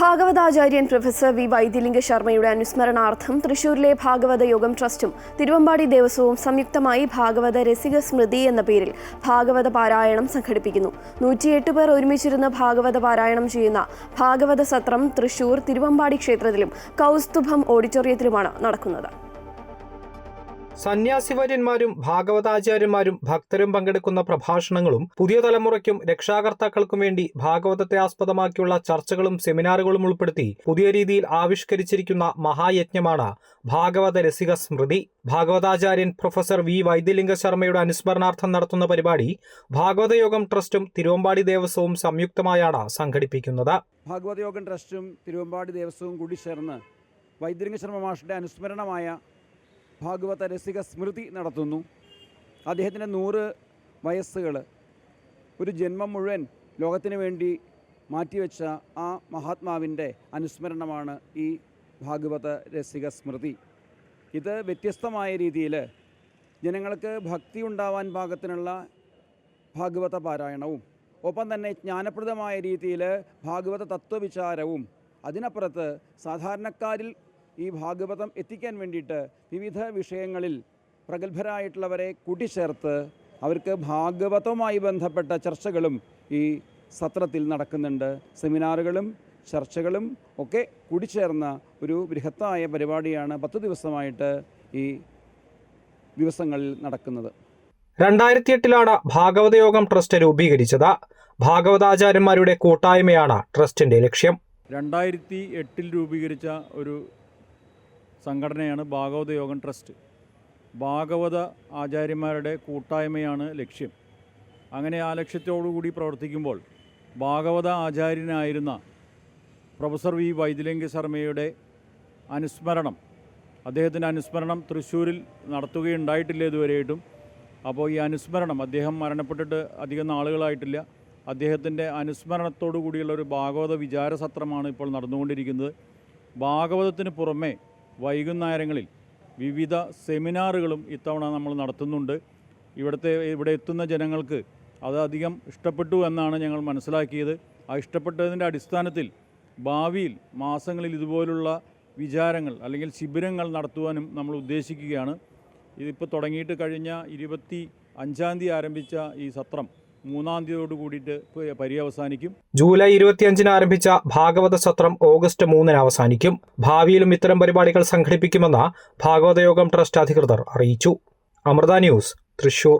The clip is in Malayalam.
ഭാഗവതാചാര്യൻ പ്രൊഫസർ വി വൈദ്യലിംഗ ശർമ്മയുടെ അനുസ്മരണാർത്ഥം തൃശൂരിലെ ഭാഗവത യോഗം ട്രസ്റ്റും തിരുവമ്പാടി ദേവസ്വവും സംയുക്തമായി ഭാഗവത രസിക സ്മൃതി എന്ന പേരിൽ ഭാഗവത പാരായണം സംഘടിപ്പിക്കുന്നു. നൂറ്റിയെട്ട് പേർ ഒരുമിച്ചിരുന്ന് ഭാഗവത പാരായണം ചെയ്യുന്ന ഭാഗവത സത്രം തൃശൂർ തിരുവമ്പാടി ക്ഷേത്രത്തിലും കൗസ്തുഭം ഓഡിറ്റോറിയത്തിലുമാണ് നടക്കുന്നത്. സന്യാസിവര്യന്മാരും ഭാഗവതാചാര്യന്മാരും ഭക്തരും പങ്കെടുക്കുന്ന പ്രഭാഷണങ്ങളും പുതിയ തലമുറയ്ക്കും രക്ഷാകർത്താക്കൾക്കും വേണ്ടി ഭാഗവതത്തെ ആസ്പദമാക്കിയുള്ള ചർച്ചകളും സെമിനാറുകളും ഉൾപ്പെടുത്തി പുതിയ രീതിയിൽ ആവിഷ്കരിച്ചിരിക്കുന്ന മഹായജ്ഞമാണ് ഭാഗവത രസിക സ്മൃതി. ഭാഗവതാചാര്യൻ പ്രൊഫസർ വി വൈദ്യലിംഗ ശർമ്മയുടെ അനുസ്മരണാർത്ഥം നടത്തുന്ന പരിപാടി ഭാഗവതയോഗം ട്രസ്റ്റും തിരുവമ്പാടി ദേവസ്വവും സംയുക്തമായാണ് സംഘടിപ്പിക്കുന്നത്. ഭാഗവതയോഗം ട്രസ്റ്റും തിരുവമ്പാടി ദേവസ്വവും കൂടി ചേർന്ന് വൈദ്യലിംഗ ശർമ്മ മാഷിന്റെ അനുസ്മരണമായ ഭാഗവത രസിക സ്മൃതി നടത്തുന്നു. അദ്ദേഹത്തിന്റെ നൂറ് വയസ്സുകൾ ഒരു ജന്മം മുഴുവൻ ലോകത്തിന് വേണ്ടി മാറ്റിവെച്ച ആ മഹാത്മാവിന്റെ അനുസ്മരണമാണ് ഈ ഭാഗവത രസിക സ്മൃതി. ഇത് വ്യത്യസ്തമായ രീതിയിൽ ജനങ്ങൾക്ക് ഭക്തി ഉണ്ടാവാൻ പാകത്തിനുള്ള ഭാഗവത പാരായണവും ഒപ്പം തന്നെ ജ്ഞാനപ്രദമായ രീതിയിൽ ഭാഗവത തത്വവിചാരവും അതിനപ്പുറത്ത് സാധാരണക്കാരിൽ ഈ ഭാഗവതം എത്തിക്കാൻ വേണ്ടിയിട്ട് വിവിധ വിഷയങ്ങളിൽ പ്രഗത്ഭരായിട്ടുള്ളവരെ കൂട്ടിച്ചേർത്ത് അവർക്ക് ഭാഗവതവുമായി ബന്ധപ്പെട്ട ചർച്ചകളും ഈ സത്രത്തിൽ നടക്കുന്നുണ്ട്. സെമിനാറുകളും ചർച്ചകളും ഒക്കെ കൂടിച്ചേർന്ന ഒരു ബൃഹത്തായ പരിപാടിയാണ് പത്ത് ദിവസമായിട്ട് ഈ ദിവസങ്ങളിൽ നടക്കുന്നത്. രണ്ടായിരത്തി എട്ടിലാണ് ഭാഗവതയോഗം ട്രസ്റ്റ് രൂപീകരിച്ചത്. ഭാഗവതാചാര്യന്മാരുടെ കൂട്ടായ്മയാണ് ട്രസ്റ്റിന്റെ ലക്ഷ്യം. രണ്ടായിരത്തി എട്ടിൽ രൂപീകരിച്ച ഒരു സംഘടനയാണ് ഭാഗവത യോഗം ട്രസ്റ്റ്. ഭാഗവത ആചാര്യന്മാരുടെ കൂട്ടായ്മയാണ് ലക്ഷ്യം. അങ്ങനെ ആ ലക്ഷ്യത്തോടുകൂടി പ്രവർത്തിക്കുമ്പോൾ ഭാഗവത ആചാര്യനായിരുന്ന പ്രൊഫസർ വി വൈദ്യലിംഗ ശർമ്മയുടെ അനുസ്മരണം അദ്ദേഹത്തിന്റെ അനുസ്മരണം തൃശ്ശൂരിൽ നടത്തുകയുണ്ടായിട്ടില്ല ഇതുവരെയായിട്ടും. അപ്പോൾ ഈ അനുസ്മരണം അദ്ദേഹം മരണപ്പെട്ടിട്ട് അധികം നാളുകളായിട്ടില്ല. അദ്ദേഹത്തിന്റെ അനുസ്മരണത്തോടു കൂടിയുള്ള ഒരു ഭാഗവത വിചാര സത്രമാണ് ഇപ്പോൾ നടന്നുകൊണ്ടിരിക്കുന്നത്. ഭാഗവതത്തിന് പുറമെ വൈകുന്നേരങ്ങളിൽ വിവിധ സെമിനാറുകളും ഇത്തവണ നമ്മൾ നടത്തുന്നുണ്ട്. ഇവിടുത്തെ ഇവിടെ എത്തുന്ന ജനങ്ങൾക്ക് അതധികം ഇഷ്ടപ്പെട്ടു എന്നാണ് ഞങ്ങൾ മനസ്സിലാക്കിയത്. ആ ഇഷ്ടപ്പെട്ടതിന്റെ അടിസ്ഥാനത്തിൽ ഭാവിയിൽ മാസങ്ങളിൽ ഇതുപോലുള്ള വിചാരങ്ങൾ അല്ലെങ്കിൽ ശിബിരങ്ങൾ നടത്തുവാനും നമ്മൾ ഉദ്ദേശിക്കുകയാണ്. ഇതിപ്പോൾ തുടങ്ങിയിട്ട് കഴിഞ്ഞ ഇരുപത്തി അഞ്ചാം തീയതി ആരംഭിച്ച ഈ സത്രം മൂന്നാം തീയതിയോട് കൂടിയിട്ട് പര്യവസാനിക്കും. ജൂലൈ ഇരുപത്തിയഞ്ചിന് ആരംഭിച്ച ഭാഗവത സത്രം ഓഗസ്റ്റ് മൂന്നിന് അവസാനിക്കും. ഭാവിയിലും ഇത്തരം പരിപാടികൾ സംഘടിപ്പിക്കുമെന്ന് ഭാഗവതയോഗം ട്രസ്റ്റ് അധികൃതർ അറിയിച്ചു. അമൃത ന്യൂസ് തൃശൂർ